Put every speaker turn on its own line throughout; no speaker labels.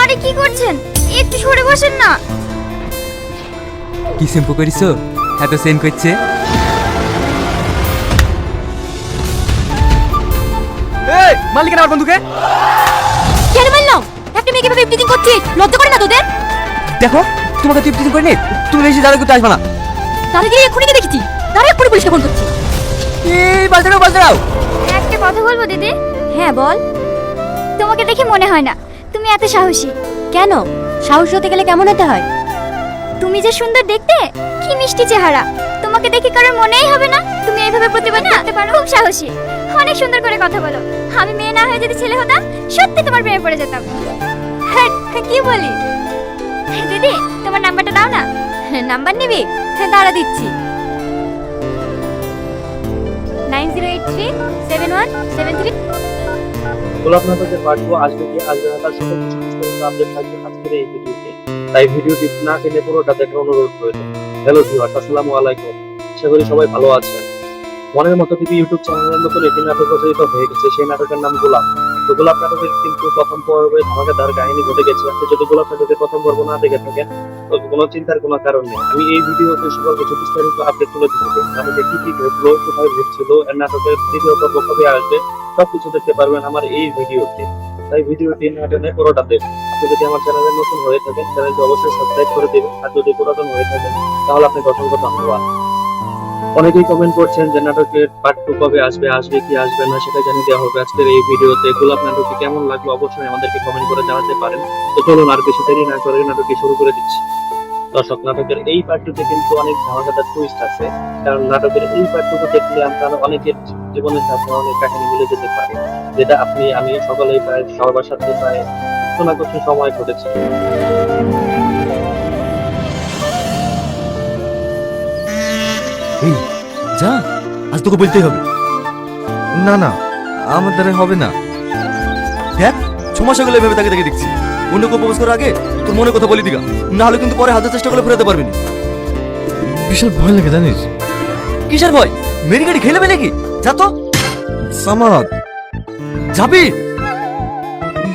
আরে কি করছেন? একটু সরে বসেন না।
কি শ্যাম্পু করিস এত সেন করছে? এই মালিকের আমার বন্ধুকে?
কেন বললাম একটা মেয়েকে ভাবে ইফটিজিং করছিস লজ্জা করে না তোদের?
দেখো তোমাকে তুই করিনি তুমি বেশি দাঁড়া করতে আসবে না।
দাদাগিরি এক্ষুনি তো দেখেছি। তারা এক্ষুনি পুলিশকে ফোন করছি।
এই বালতে দাও
একটা কথা বলব দিদি? হ্যাঁ বল। তোমাকে দেখে মনে হয় না তুমি এত সাহসী। কেন? সাহস হতে গেলে কেমন হতে হয়? তুমি যে সুন্দর দেখতে কি মিষ্টি চেহারা। তোমাকে দেখে কারোর মনেই হবে না তুমি এইভাবে প্রতিবাদ করতে পারো। খুব সাহসী। অনেক সুন্দর করে কথা বলো। আমি মেয়ে না হয়ে যদি ছেলে হতাম সত্যি তোমার প্রেমে পড়ে যেতাম। হ্যাঁ, কি বলি? দিদি তোমার নাম্বারটা দাও না। নাম্বার নিবি? হ্যাঁ দাঁড়া দিচ্ছি।
কি কিছু বিস্তারিত আপডেট থাকবে আজকের এই ভিডিওতে। তাই ভিডিওটি না টেনে পুরোটা দেখার অনুরোধ রইল। হ্যালো ভিউয়ার্স আসসালামু আলাইকুম। আশা করি সবাই ভালো আছেন। মনের মতো টিভি ইউটিউব চ্যানেলের নতুন একটি নাটক প্রচারিত হয়ে গেছে। সেই নাটকের নাম গোলাপ। তো গোলাপ নাটকের কিন্তু প্রথম পর্বে ধামাকাদার কাহিনী ঘটে গেছে। আপনি যদি গোলাপ নাটকের প্রথম পর্ব না দেখে থাকেন, তো কোনো চিন্তার কোনো কারণ নেই। আমি এই ভিডিওতে সকল কিছু বিস্তারিত আপডেট তুলে ধরবো নাটকে কি কি ঘটলো, কোথায় ঘটছিল, এর নাটকের দ্বিতীয় পর্ব কবে আসবে, সবকিছু দেখতে পারবেন আমার এই ভিডিওতে। তাই ভিডিওটি না টেনে পুরোটা দেখুন। আপনি যদি আমার চ্যানেলে নতুন হয়ে থাকেন, চ্যানেলটি অবশ্যই সাবস্ক্রাইব করে দেবেন। আর যদি পুরাতন হয়ে থাকেন, তাহলে আপনাকে অসংখ্য ধন্যবাদ অনেকেই কমেন্ট করছেন যে নাটকের পার্ট টু কবে আসবে আসবে কি আসবে না, সেটা জানিয়ে দেওয়া হবে আজকের এই ভিডিওতে। গোলাপ নাটকটি কেমন লাগল অবশ্যই আমাদেরকে কমেন্ট করে জানাতে পারেন। তো চলুন আর বেশি দেরি না করে নাটকটি শুরু করে দিচ্ছি। দর্শক, নাটকের এই পার্টটিতে কিন্তু অনেক ধামাকাদার টুইস্ট আছে। কারণ নাটকের এই পার্টটুকু দেখলে আমরা অনেকের জীবনের সাথে অনেক কাহিনী মিলে যেতে পারে, যেটা আপনি আমি সকলেই প্রায় সবার সাথে প্রায় কিছু না কিছু সময় ঘটেছে।
এই যা আজ তোকে বলতেই হবে। না না আমার দ্বারা হবে না। দেখ ছ মাস গেলে এভাবে তাকে তাকে দেখছি। অন্য কেউ প্রপোজ করার আগে তোর মনে কথা বলি দিগা। না হলে কিন্তু পরে হাজার চেষ্টা করলে ফেরাতে পারবি না। বিশাল ভয় লাগে জানিস? কিসের ভয়? মেরি গাড়ি খেলেবে নাকি যা তো। সামাদ। যাবি?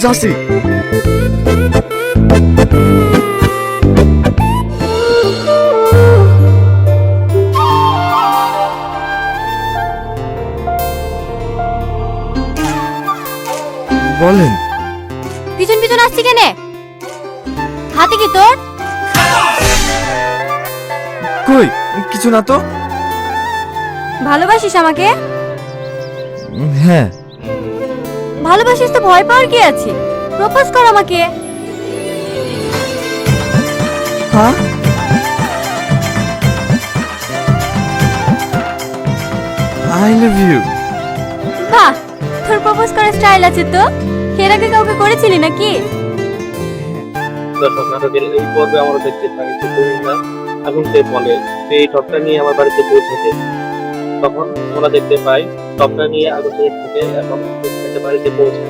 যাসি বলেন।
পিছন পিছন আসছি কেনে? হাতে কি তোর?
কই কিছু না তো?
ভালোবাসিস আমাকে?
হ্যাঁ।
ভালোবাসিস তো ভয় পাওয়ার কি আছে? প্রপোজ কর আমাকে।
হ্যাঁ। I love you.
বাহ তোর প্রপোজ করার স্টাইল আছে তো। এর আগে কাউকে করেছিলি নাকি?
এই পর্বে দেখতে বলে যে এই টপটা নিয়ে আমার বাড়িতে তখন আমরা দেখতে পাই টপটা নিয়ে এবং বাড়িতে পৌঁছে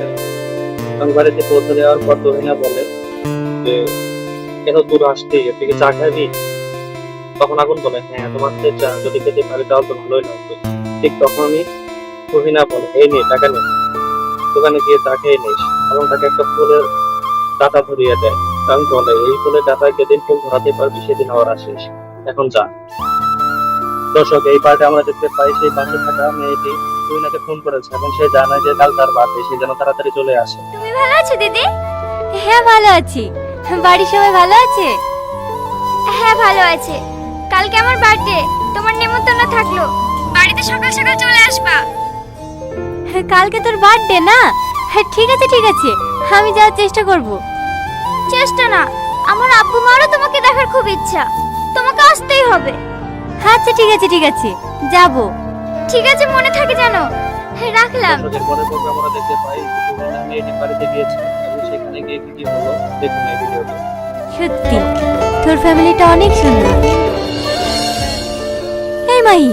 এবং বাড়িতে পৌঁছে দেওয়ার পর তরুণা বলে যে, এত দূর আসতে এর থেকে চা খাবি? তখন আগুন বলে হ্যাঁ তোমার চা। যদি খেতে পারি তাহলে তো ভালোই লাগবে। ঠিক তখনই তুহিনা বলে, এই নিয়ে টাকা নে। দোকানে গিয়ে চা খেয়ে নিস এবং তাকে একটা ফুলের ডাটা ধরিয়ে দেয়। কারণ বলে, এই ফুলের ডাটা যেদিন ফুল ধরাতে পারবি, সেদিন আমার আসিস। এখন যা। দর্শক, এই পার্টে আমরা দেখতে পাই, সেই পাশে থাকা মেয়েটি তুহিনাকে ফোন করেছে এবং সে জানায় যে কাল তার বার্থডে, সে যেন তাড়াতাড়ি চলে আসে।
তুমি ভালো আছো, দিদি? হ্যাঁ ভালো আছি। বাড়ির সবাই ভালো আছে? হ্যাঁ ভালো আছে। কালকে আমার বার্থডে, তোমার নেমন্তন্ন থাকল। বাড়িতে সকাল সকাল চলে আসবা। কালকে তোর বার্থডে না? হ্যাঁ ঠিক আছে ঠিক আছে। আমি যাওয়ার চেষ্টা করব। চেষ্টা না। আমার আব্বু মারও তোমাকে দেখার খুব ইচ্ছা। তোমাকে আসতেই হবে। আচ্ছা ঠিক আছে ঠিক আছে। যাব। ঠিক আছে মনে থাকে জানো হ্যাঁ, রাখলাম।
দর্শকের পরে আমরা দেখতে পাই। মেয়েটি বাড়িতে গিয়েছে। এবং সেখানে গিয়ে হলো দেখুন এই ভিডিওতে।
সত্যি তোর ফ্যামিলিটা অনেক সুন্দর। এই মাই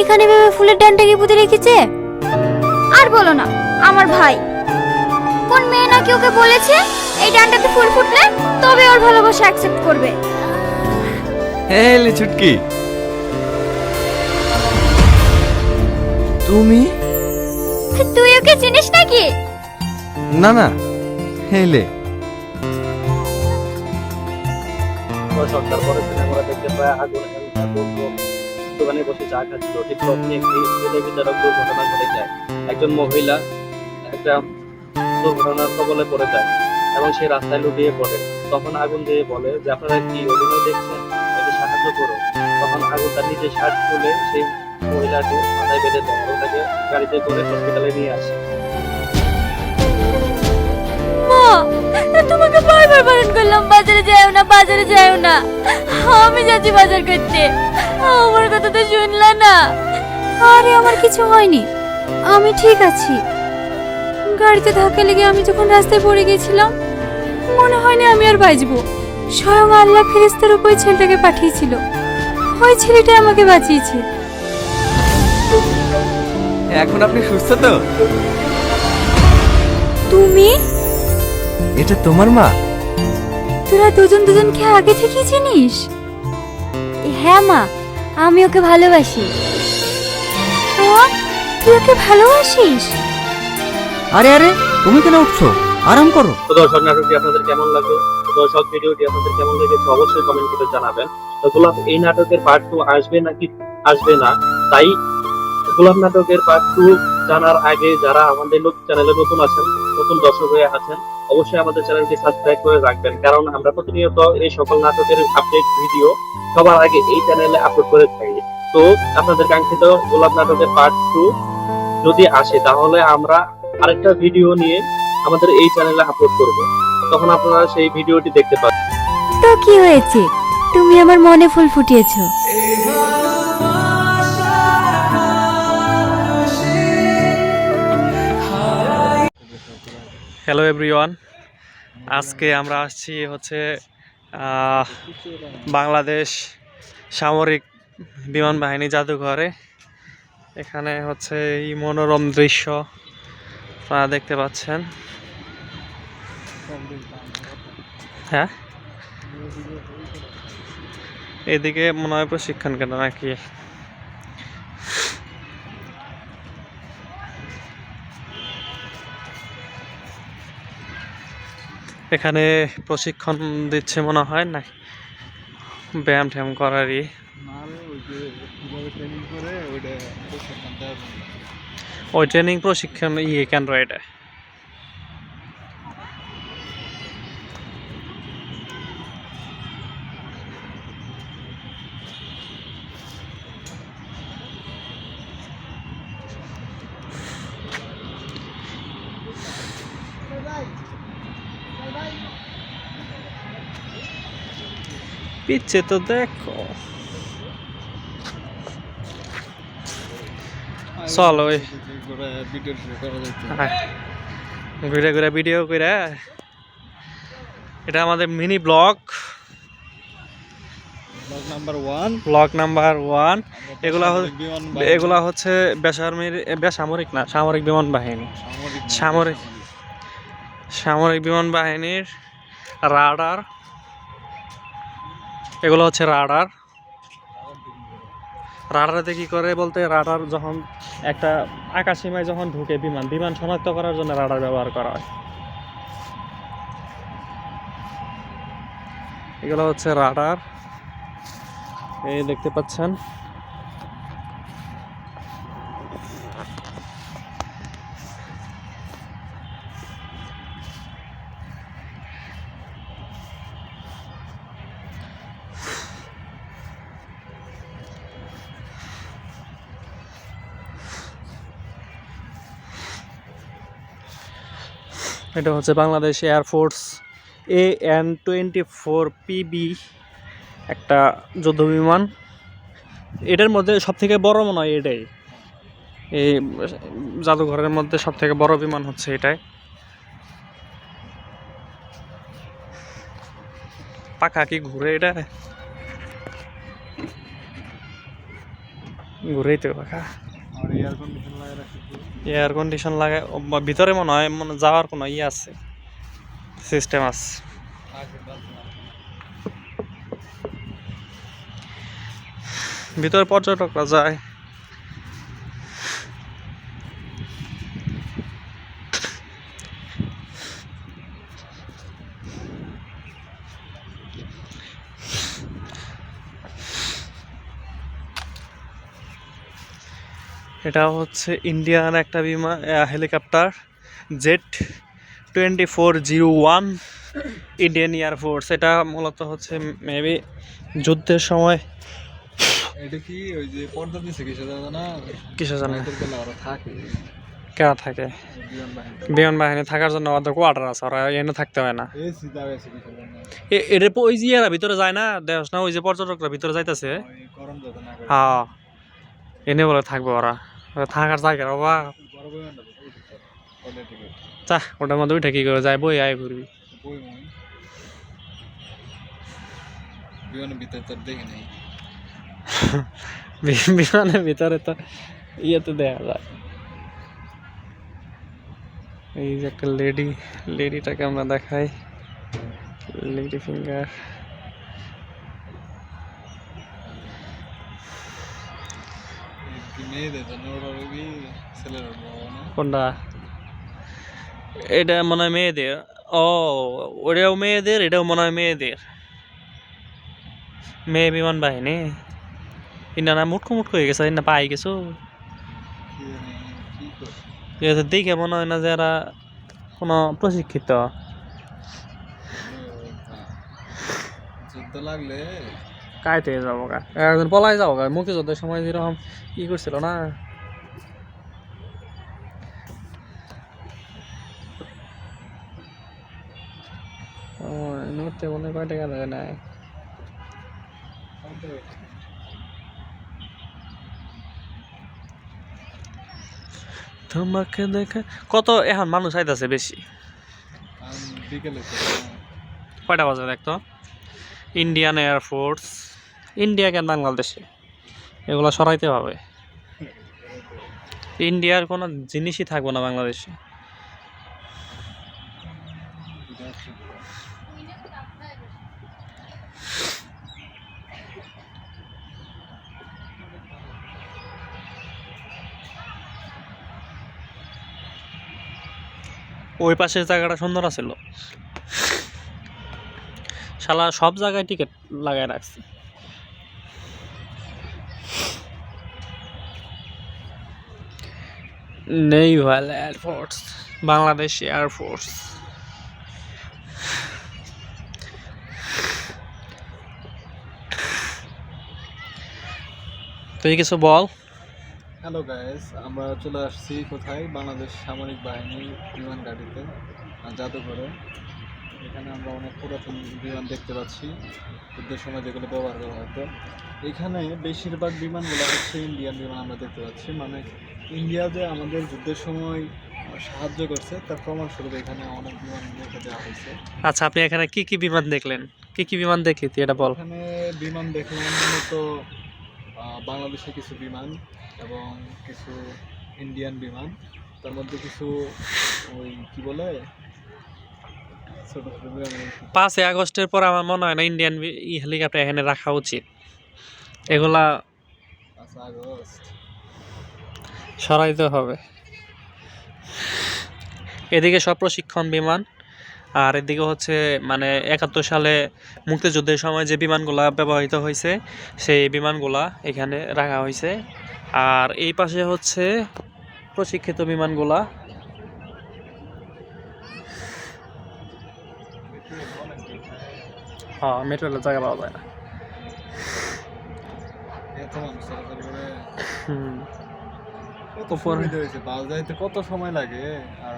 এখানে ভেবে ফুলের ডানটা কি পুঁতে রেখেছে? আর বলো না আমার ভাই। কোন মেয়ে নাকি ওকে বলেছে এই ডানটাতে ফুল ফুটলে তবে ওর ভালোবাসা অ্যাকসেপ্ট করবে?
হেলে ছুটকি। তুমি?
তুই ওকে চিনিস নাকি?
না না। হেলে
সরকার পরে সিনেমারা দেখতে পায় আগুন আগুন দোকানে বসে চা খাচ্ছিল ঠিক তখনই একটি হৃদয় বিদারক দুর্ঘটনা ঘটে যায় একজন মহিলা একটা দুর্ঘটনার কবলে পড়ে যায় এবং সে রাস্তায় লুটিয়ে পড়ে। তখন আগুন দিয়ে বলে যে, আপনারা কি অভিনয় দেখছেন? একে সাহায্য করুন তখন আগুন তার নিজের শার্ট খুলে সেই মহিলাকে মাথায় বেঁধে দেয় এবং তাকে গাড়িতে করে হসপিটালে নিয়ে আসে।
তোমাকে বারবার বারণ করলাম, বাজারে যাও না, বাজারে যাও না। আমি যাচ্ছি বাজার করতে। আমার কথা তো শুনলা না? আরে আমার কিছু হয়নি। আমি ঠিক আছি। গাড়িতে ধাক্কা লেগে আমি যখন রাস্তায় পড়ে গেছিলাম মনে হয়নি আমি আর বাঁচবো। স্বয়ং আল্লাহ ফেরেস্তার উপর ছেলেটাকে পাঠিয়েছিল। ওই ছেলেটা আমাকে বাঁচিয়েছে।
এখন আপনি সুস্থ তো?
তুমি?
এটা তোমার মা।
তোরা দুজন দুজনকে আগে থেকেই চিনিস? হ্যাঁ মা আমি ওকে ভালোবাসি। তুই ওকে ভালোবাসিস?
আরে আরে তুমি কেন উঠছো? আরাম করো।
তো দর্শক নাটকটি আপনাদের কেমন লাগল? দর্শক ভিডিওটি আপনাদের কেমন লেগেছে অবশ্যই কমেন্ট করে জানাবেন। তো গোলাপ এই নাটকের পার্ট টু আসবে নাকি আসবে না? তাই গোলাপ নাটকের পার্ট টু জানার আগে যারা আমাদের চ্যানেলে নতুন আছেন নতুন দর্শক হয়ে আছেন অবশ্যই আমাদের চ্যানেলটি সাবস্ক্রাইব করে রাখবেন। কারণ আমরা প্রতিনিয়ত এই সকল নাটকের আপডেট ভিডিও সবার আগে এই চ্যানেলে আপলোড করে থাকি। তো আপনাদের কাঙ্ক্ষিত গোলাপ নাটকের পার্ট টু যদি আসে তাহলে আমরা আরেকটা ভিডিও নিয়ে আমাদের এই চ্যানেলে আপলোড করব। তখন আপনারা সেই ভিডিওটি দেখতে পাবেন।
তো কি হয়েছে? তুমি আমার মনে ফুল ফুটিয়েছো।
হ্যালো এভরিওয়ান আজকে আমরা আসছি হচ্ছে বাংলাদেশ সামরিক বিমান বাহিনী জাদুঘরে। এখানে হচ্ছে এই মনোরম দৃশ্য আপনারা দেখতে পাচ্ছেন। হ্যাঁ? এদিকে মনে হয় প্রশিক্ষণ কেন্দ্র নাকি? এখানে প্রশিক্ষণ দিচ্ছে মনে হয় না? ব্যায়াম ট্যাম করারই। ওই ট্রেনিং প্রশিক্ষণ ইয়ে কেন্দ্র এটা। পিচ্ছে তো দেখো চলো ওই। ঘুরে ঘুরে ভিডিও করে এটা আমাদের mini blog
one
blog number one এগুলা এগুলা হচ্ছে বেসামরিক বেসামরিক না সামরিক বিমান বাহিনী। সামরিক সামরিক বিমান বাহিনীর রাডার। এগুলো হচ্ছে রাডার। রাডারেতে কি করে বলতে, রাডার যখন একটা আকাশীমায় যখন ঢুকে বিমান বিমান শনাক্ত করার জন্য রাডার ব্যবহার করা হয়। এগুলো হচ্ছে রাডার। এই দেখতে পাচ্ছেন। এটা হচ্ছে Bangladesh air force A N twenty four PB একটা যুদ্ধ বিমান এটার মধ্যে সব থেকে বড় মনে হয় এটাই। এই জাদুঘরের মধ্যে সব থেকে বড় বিমান হচ্ছে এটাই। পাখা কি ঘুরে এটা? ঘুরেই তো পাখা। এয়ার কন্ডিশন লাগে ভিতরে মনে হয় মনে যাওয়ার কোনো ইয়ে আছে সিস্টেম আছে। ভিতরে পর্যটকরা যায়। এটা হচ্ছে ইন্ডিয়ান একটা বিমান helicopter jet twenty four zero one Indian air force এটা মূলত হচ্ছে মেবি যুদ্ধের সময়।
এটা কি ওই যে পর্দা দিছে কিসে জানো? না
কিসে জানে
থাকে।
কেন থাকে?
বিমান বাহিনী।
থাকার জন্য ওদের কোয়ার্টার আছে ওরা এনে থাকতে হয় না।
এই সিধা গেছে কিসে জানো
এ- এর পর ওই যে ইয়ারা ভিতরে যায় না দেখ না ওই যে পর্যটকরা ভিতরে যাইতেছে। হ্যাঁ এনে বলে থাকবে ওরা। থাকার জায়গা বাবা।
বড় বিমানটা ওদের
চা ওটার মধ্যে উঠে কি করে যায় বই আয় ঘুরবি।
বই মই বিমানের ভিতর তোর দেখি নাই।
বি- বিমানের ভিতরে তো ইয়েতে দেখা যায়। এই যে একটা লেডি লেডিটাকে আমরা দেখাই। লেডি ফিঙ্গার
এই কি মেয়েদের জন্য ওরা কি ছেলেরা
কোনটা এটা মনে হয় মেয়েদের ও ওটাও মেয়েদের এটাও মনে হয় মেয়েদের মেয়ে বিমান বাহিনী ইনা না মুটকো মুটকো হয়ে গেছে ইনা পাই গেছো দেখে মনে হয় না যে এরা কোনো প্রশিক্ষিত
যুদ্ধ লাগলে
কাইতে যাব গা। একদিন পলাই যাব গা মুক্তিযুদ্ধের সময় যেরকম ই করছিল না? ও নড়তে মনে কয় টাকা লাগে না তোমাকে দেখে কত এখন মানুষ আইতাছে বেশি? কয়টা বাজে দেখতো? ইন্ডিয়ান এয়ারফোর্স ইন্ডিয়া কেন বাংলাদেশে? এগুলো সরাইতে হবে। ইন্ডিয়ার কোনো জিনিসই থাকবে না বাংলাদেশে। ওই পাশের জায়গাটা সুন্দর আছিল। শালা সব জায়গায় টিকিট লাগায় রাখছে। নেইভাল এয়ারফোর্স বাংলাদেশ এয়ারফোর্স তুই কিছু বল।
হ্যালো গাইস আমরা চলে আসছি কোথায়? বাংলাদেশ সামরিক বাহিনী বিমান গাড়িতে জাদুঘরে। এখানে আমরা অনেক পুরাতন বিমান দেখতে পাচ্ছি, যুদ্ধের সময় যেগুলো ব্যবহার করা হতো। এখানে বেশিরভাগ বিমানগুলো হচ্ছে ইন্ডিয়ান বিমান আমরা দেখতে পাচ্ছি মানে ইন্ডিয়া যে আমাদের যুদ্ধের সময় সাহায্য করছে। তার প্রমাণস্বরূপ এখানে অনেক বিমান রেখে দেওয়া হয়েছে।
আচ্ছা আপনি এখানে কি কি বিমান দেখলেন? কি কি বিমান দেখি তুই এটা বল।
এখানে বিমান দেখলাম মূলত আহ, বাংলাদেশের কিছু বিমান এবং কিছু ইন্ডিয়ান বিমান। তার মধ্যে কিছু ওই কি বলে? ছোট ছোট বিমান
পাঁচই আগস্টের পর আমার মনে হয় না ইন্ডিয়ান হেলিকপ্টার এখানে রাখা উচিত। এগুলা
আচ্ছা আগস্ট।
সরাইতে হবে। এদিকে সব প্রশিক্ষণ বিমান আর এদিকে হচ্ছে মানে একাত্তর সালে মুক্তিযুদ্ধের সময় যে বিমানগুলা ব্যবহৃত হয়েছে সেই বিমানগুলা এখানে রাখা হয়েছে। আর এই পাশে হচ্ছে প্রশিক্ষিত বিমানগুলা। হ্যাঁ মেট্রো রেলের জায়গা পাওয়া যায় না। হুম।
কত সুবিধা হয়েছে বাস যাইতে কত সময় লাগে? আর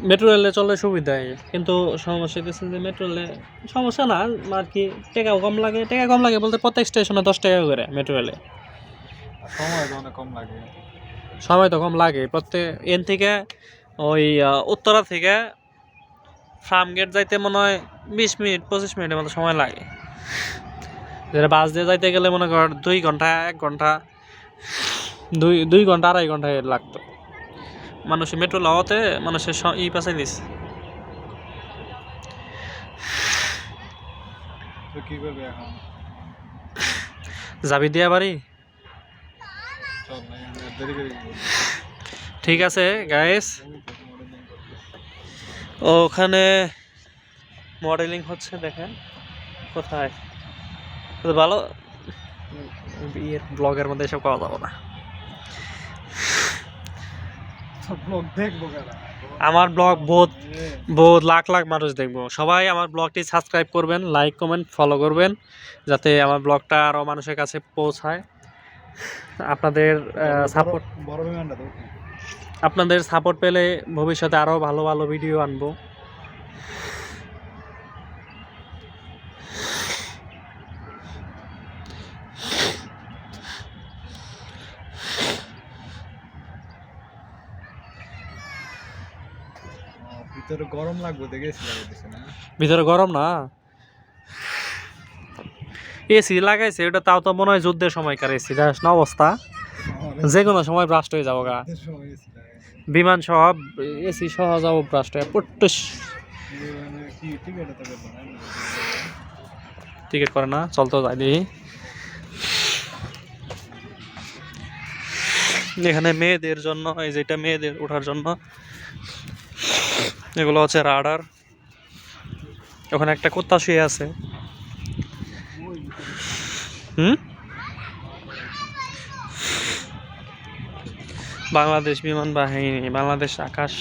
মেট্রো রেলে চলে সুবিধাই কিন্তু সমস্যা হচ্ছে যে মেট্রো রেলে সমস্যা না আর কি টাকাও কম লাগে টাকা কম লাগে বলতে প্রত্যেক স্টেশনে দশ টাকা করে মেট্রো রেলে।
সময় তো অনেক কম লাগে।
সময় তো কম লাগে প্রত্যেক এন থেকে ওই উত্তরা থেকে ফার্ম গেট যাইতে মনে হয় বিশ মিনিট পঁচিশ মিনিটের মতো সময় লাগে। যেটা বাস দিয়ে যাইতে গেলে মনে কর দুই ঘণ্টা এক ঘণ্টা। দুই দুই ঘণ্টা আড়াই ঘণ্টা লাগতো। মানুষের মেট্রো লাওয়াতে মানুষের ই পাশে
এখন?
যাবি দিয়া বাড়ি? ঠিক আছে
করতেছি।
ওখানে মডেলিং হচ্ছে দেখেন। কোথায়? ভালো ইয়ের ব্লগের মধ্যে এসব করা যাব না
ব্লগ দেখব কেন
আমার ব্লগ বহুত বহুত লাখ লাখ মানুষ দেখব। সবাই আমার ব্লগটি সাবস্ক্রাইব করবেন লাইক কমেন্ট ফলো করবেন যাতে আমার ব্লগটা আরও মানুষের কাছে পৌঁছায়। আপনাদের সাপোর্ট আপনাদের সাপোর্ট পেলে ভবিষ্যতে আরও ভালো ভালো ভিডিও আনব।
ভিতরে গরম লাগবে দেখছি না?
ভিতরে গরম না? এসি লাগাইছে ওটা তাও তো মনে হয় যুদ্ধের সময়কার এসি জানিস না অবস্থা। যে কোনো সময় ব্রাস্ট হয়ে যাব গা। বিমান সহ এসি সহ যাব ব্রাস্ট হয়ে পুট্টুস।
টিকিট তো না?
করে না চলতো যাই দেখি। এখানে মেয়েদের জন্য এই যেটা মেয়েদের ওঠার জন্য এগুলো হচ্ছে রাডার। ওখানে একটা কুত্তা শুয়ে আছে। হুম? বাংলাদেশ বিমান বাহিনী, বাংলাদেশ আকাশ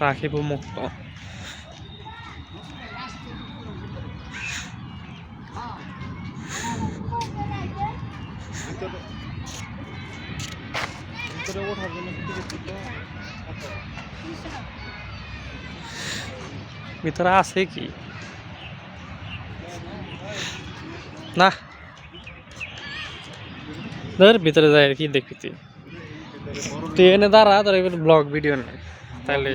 রাখিব মুক্ত।
ওঠার জন্য
ভিতরে আছে কি? না। ধর ভিতরে যাই আর কি দেখবি তুই তুই এনে দাঁড়া, তোর এবার ব্লগ ভিডিও নেই তাহলে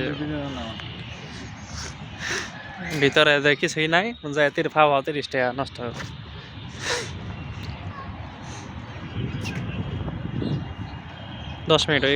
ভিতরে যাই কিছুই নাই যাই তির ফাওয়া তিরিশ টাকা নষ্ট হবে দশ মিনিট হয়ে।